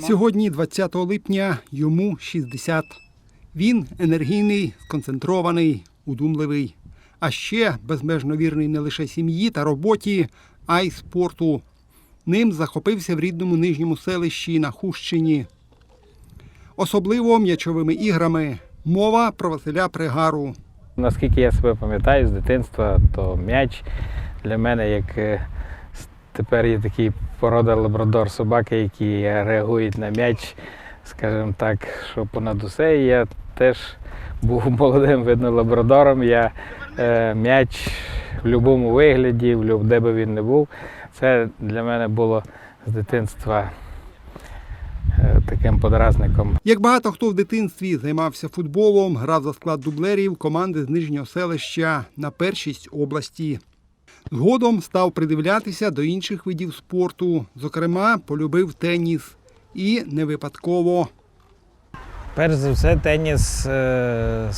Сьогодні, 20 липня, йому 60. Він енергійний, сконцентрований, удумливий, а ще безмежно вірний не лише сім'ї та роботі, а й спорту. Ним захопився в рідному нижньому селищі на Хущині. Особливо м'ячовими іграми. Мова про Василя Пригару. Наскільки я себе пам'ятаю з дитинства, то м'яч для мене як е, тепер є такий порода лабрадор собаки, які реагують на м'яч, скажімо так, що понад усе. Я теж був молодим видно лабрадором. Я е, м'яч в будь-якому вигляді, де би він не був. Це для мене було з дитинства е, таким подразником. Як багато хто в дитинстві займався футболом, грав за склад дублерів команди з нижнього селища на першість області. Згодом став придивлятися до інших видів спорту. Зокрема, полюбив теніс. І не випадково. Перш за все, теніс е,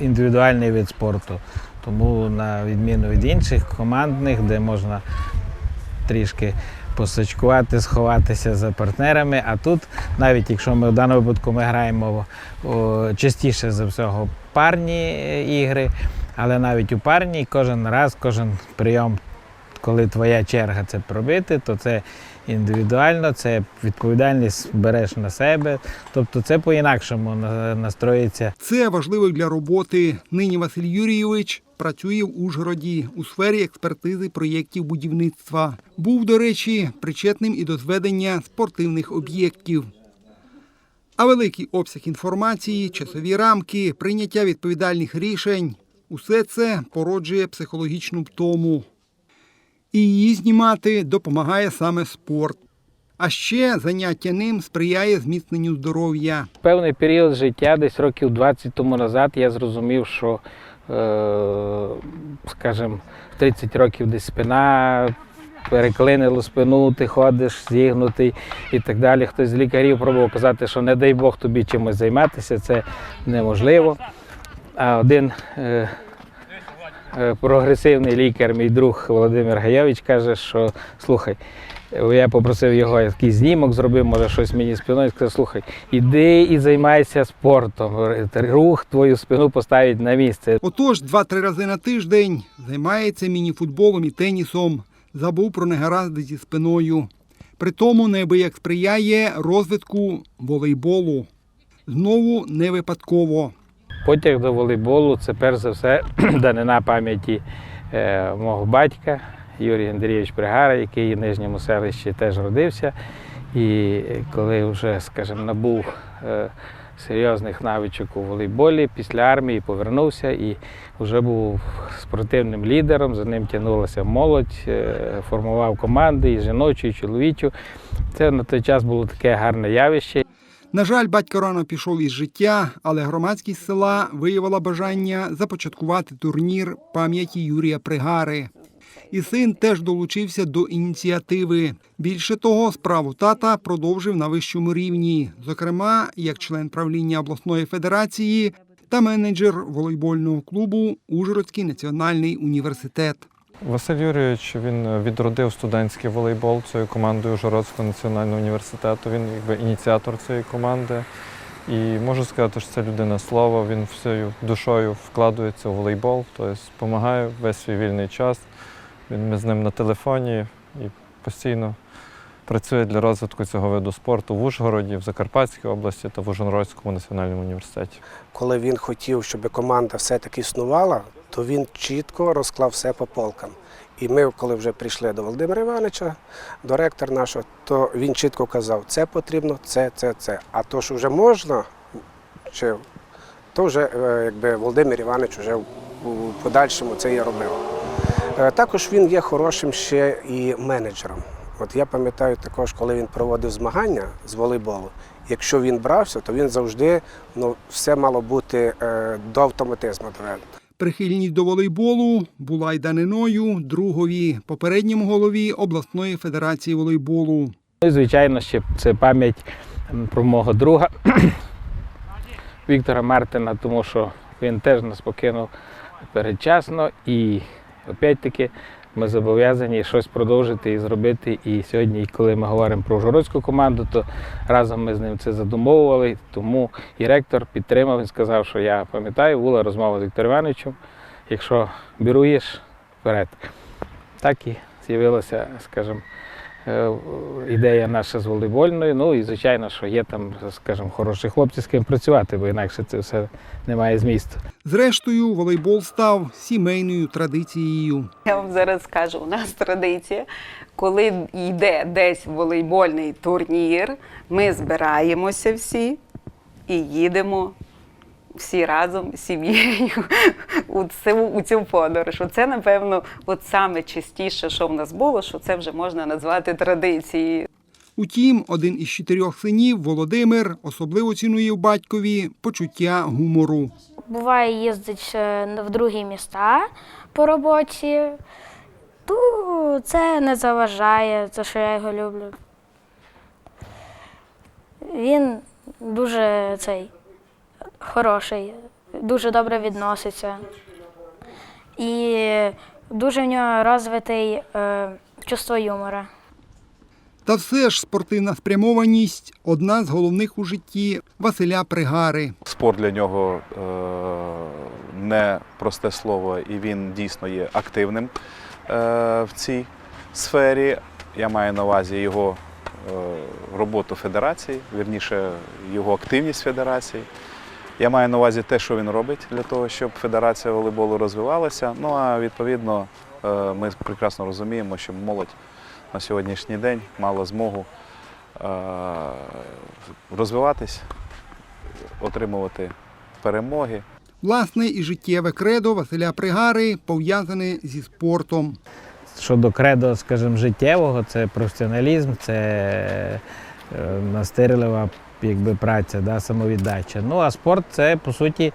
індивідуальний вид спорту. Тому, на відміну від інших командних, де можна трішки посачкувати, сховатися за партнерами. А тут, навіть якщо ми в даному випадку ми граємо о, частіше за всього парні ігри, але навіть у парній кожен раз, кожен прийом, коли твоя черга це пробити, то це індивідуально, це відповідальність береш на себе. Тобто це по-інакшому настроїться. Це важливо для роботи. Нині Василь Юрійович працює в Ужгороді у сфері експертизи проєктів будівництва. Був, до речі, причетним і до зведення спортивних об'єктів. А великий обсяг інформації, часові рамки, прийняття відповідальних рішень усе це породжує психологічну втому. І її знімати допомагає саме спорт. А ще заняття ним сприяє зміцненню здоров'я. Певний період життя, десь років 20 тому назад, я зрозумів, що, е, скажімо, 30 років десь спина переклинило спину, ти ходиш зігнутий і так далі. Хтось з лікарів пробував казати, що не дай Бог тобі чимось займатися, це неможливо. А один е, е, прогресивний лікар, мій друг Володимир Гайович, каже, що слухай, я попросив його якийсь знімок зробив, може щось мені спиною. Сказав, слухай, іди і займайся спортом. Рух твою спину поставить на місце. Отож, два-три рази на тиждень займається мініфутболом і тенісом. Забув про негаразди зі спиною. При тому неабияк сприяє розвитку волейболу. Знову не випадково. Потяг до волейболу це перш за все данина пам'яті е, мого батька Юрій Андрійович Пригара, який в нижньому селищі теж родився. І коли вже, скажімо, набув е, серйозних навичок у волейболі, після армії повернувся і вже був спортивним лідером. За ним тягнулася молодь, е, формував команди і жіночу, і чоловічу. Це на той час було таке гарне явище. На жаль, батько рано пішов із життя, але громадськість села виявила бажання започаткувати турнір пам'яті Юрія Пригари. І син теж долучився до ініціативи. Більше того, справу тата продовжив на вищому рівні, зокрема, як член правління обласної федерації та менеджер волейбольного клубу Ужгородський національний університет. Василь Юрійович він відродив студентський волейбол цією командою Ужгородського національного університету. Він якби ініціатор цієї команди. І можу сказати, що це людина слова. Він всією душою вкладається у волейбол, тобто допомагає весь свій вільний час. Він ми з ним на телефоні і постійно працює для розвитку цього виду спорту в Ужгороді, в Закарпатській області та в Ужгородському національному університеті. коли він хотів, щоб команда все-таки існувала, то він чітко розклав все по полкам. І ми, коли вже прийшли до Володимира Івановича, до ректора нашого, то він чітко казав, це потрібно, це, це, це. А то, що вже можна, чи, то вже е, якби Володимир Іванович вже у подальшому це і робив. Е, Також він є хорошим ще і менеджером. От я пам'ятаю також, коли він проводив змагання з волейболу, якщо він брався, то він завжди ну, все мало бути е, до автоматизму доведено. Прихильність до волейболу була й даниною другові, попередньому голові обласної федерації волейболу. Ну звичайно, ще це пам'ять про мого друга Віктора Мартина, тому що він теж нас покинув передчасно і опять-таки ми зобов'язані щось продовжити і зробити. І сьогодні, коли ми говоримо про Ужгородську команду, то разом ми з ним це задумовували. Тому і ректор підтримав, і сказав, що я пам'ятаю, була розмова з Віктором Івановичем. Якщо біруєш, вперед. Так і з'явилася, скажімо, ідея наша з волейбольною. Ну і звичайно, що є там, скажімо, хороші хлопці з ким працювати, бо інакше це все не має змісту. Зрештою, волейбол став сімейною традицією. Я вам зараз скажу, у нас традиція, коли йде десь волейбольний турнір, ми збираємося всі і їдемо всі разом з сім'єю у цю, у цю подорож. Це, напевно, от саме частіше, що в нас було, що це вже можна назвати традицією. Утім, один із чотирьох синів, Володимир, особливо цінує в батькові почуття гумору. Буває, їздить е, в другі міста по роботі. То це не заважає, це що я його люблю. Він дуже цей хороший, дуже добре відноситься. І дуже в нього розвитий е, чувство юмора. Та все ж спортивна спрямованість одна з головних у житті Василя Пригари. Спорт для нього е, не просте слово, і він дійсно є активним е, в цій сфері. Я маю на увазі його е, роботу федерації, вірніше його активність федерації. Я маю на увазі те, що він робить для того, щоб федерація волейболу розвивалася. Ну а відповідно е, ми прекрасно розуміємо, що молодь на сьогоднішній день мала змогу е, розвиватись, отримувати перемоги. Власне, і життєве кредо Василя Пригари пов'язане зі спортом. Щодо кредо, скажімо, життєвого, це професіоналізм, це е, настирлива якби, праця, да, самовіддача. Ну а спорт це по суті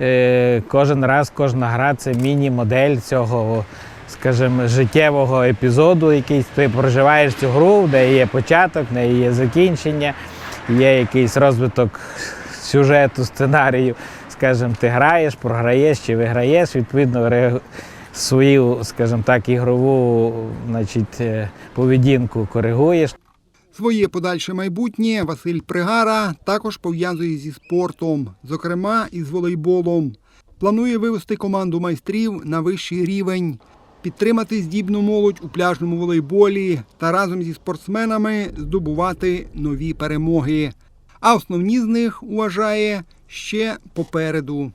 е, кожен раз, кожна гра це міні-модель цього, скажімо, життєвого епізоду, який ти проживаєш цю гру, де є початок, де є закінчення, є якийсь розвиток сюжету, сценарію. Скажімо, ти граєш, програєш чи виграєш, відповідно, свою, скажімо так, ігрову значить, е, поведінку коригуєш. Своє подальше майбутнє Василь Пригара також пов'язує зі спортом, зокрема із волейболом. Планує вивести команду майстрів на вищий рівень, підтримати здібну молодь у пляжному волейболі та разом зі спортсменами здобувати нові перемоги. А основні з них вважає ще попереду.